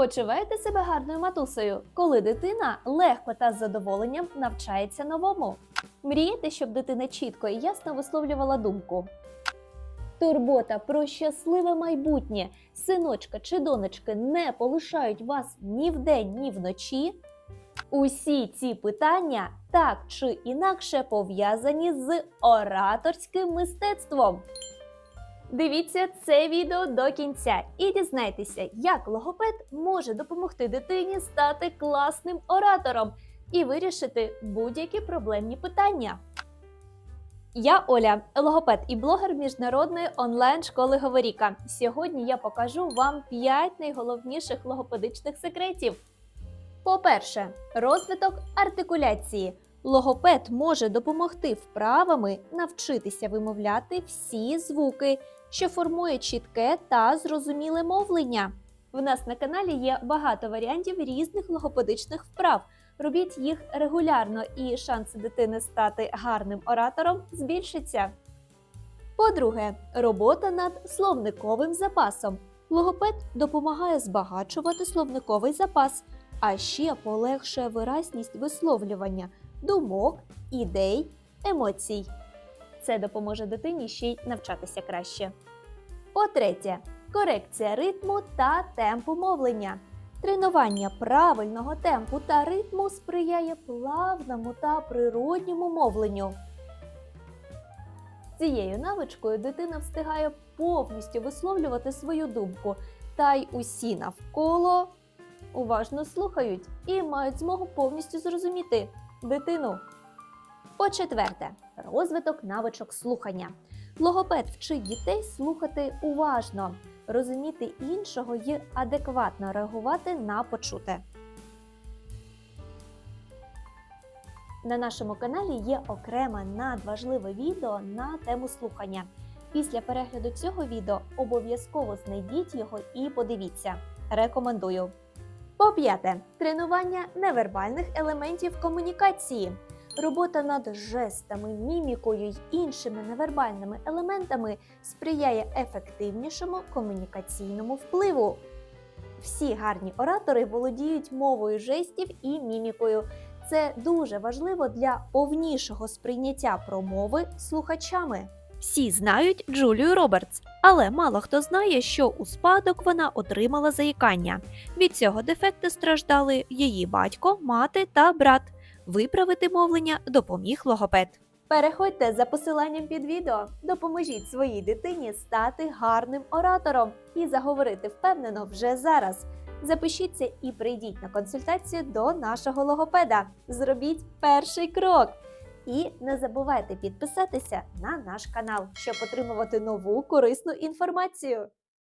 Почуваєте себе гарною матусею, коли дитина легко та з задоволенням навчається новому. Мрієте, щоб дитина чітко і ясно висловлювала думку. Турбота про щасливе майбутнє, синочка чи донечки не полишають вас ні вдень, ні вночі. Усі ці питання так чи інакше пов'язані з ораторським мистецтвом. Дивіться це відео до кінця і дізнайтеся, як логопед може допомогти дитині стати класним оратором і вирішити будь-які проблемні питання. Я Оля, логопед і блогер міжнародної онлайн-школи Говоріка. Сьогодні я покажу вам 5 найголовніших логопедичних секретів. По-перше, розвиток артикуляції. Логопед може допомогти вправами навчитися вимовляти всі звуки, що формує чітке та зрозуміле мовлення. В нас на каналі є багато варіантів різних логопедичних вправ. Робіть їх регулярно, і шанси дитини стати гарним оратором збільшиться. По-друге, робота над словниковим запасом. Логопед допомагає збагачувати словниковий запас, а ще полегшує виразність висловлювання думок, ідей, емоцій. Це допоможе дитині ще й навчатися краще. По-третє, корекція ритму та темпу мовлення. Тренування правильного темпу та ритму сприяє плавному та природньому мовленню. Цією навичкою дитина встигає повністю висловлювати свою думку, та й усі навколо уважно слухають і мають змогу повністю зрозуміти дитину. По-четверте, розвиток навичок слухання. Логопед вчить дітей слухати уважно, розуміти іншого і адекватно реагувати на почуте. На нашому каналі є окреме надважливе відео на тему слухання. Після перегляду цього відео обов'язково знайдіть його і подивіться. Рекомендую. По п'яте тренування невербальних елементів комунікації. Робота над жестами, мімікою й іншими невербальними елементами сприяє ефективнішому комунікаційному впливу. Всі гарні оратори володіють мовою жестів і мімікою. Це дуже важливо для повнішого сприйняття промови слухачами. Всі знають Джулію Робертс, але мало хто знає, що у спадок вона отримала заїкання. Від цього дефекти страждали її батько, мати та брат. Виправити мовлення допоміг логопед. Переходьте за посиланням під відео, допоможіть своїй дитині стати гарним оратором і заговорити впевнено вже зараз. Запишіться і прийдіть на консультацію до нашого логопеда. Зробіть перший крок. І не забувайте підписатися на наш канал, щоб отримувати нову корисну інформацію.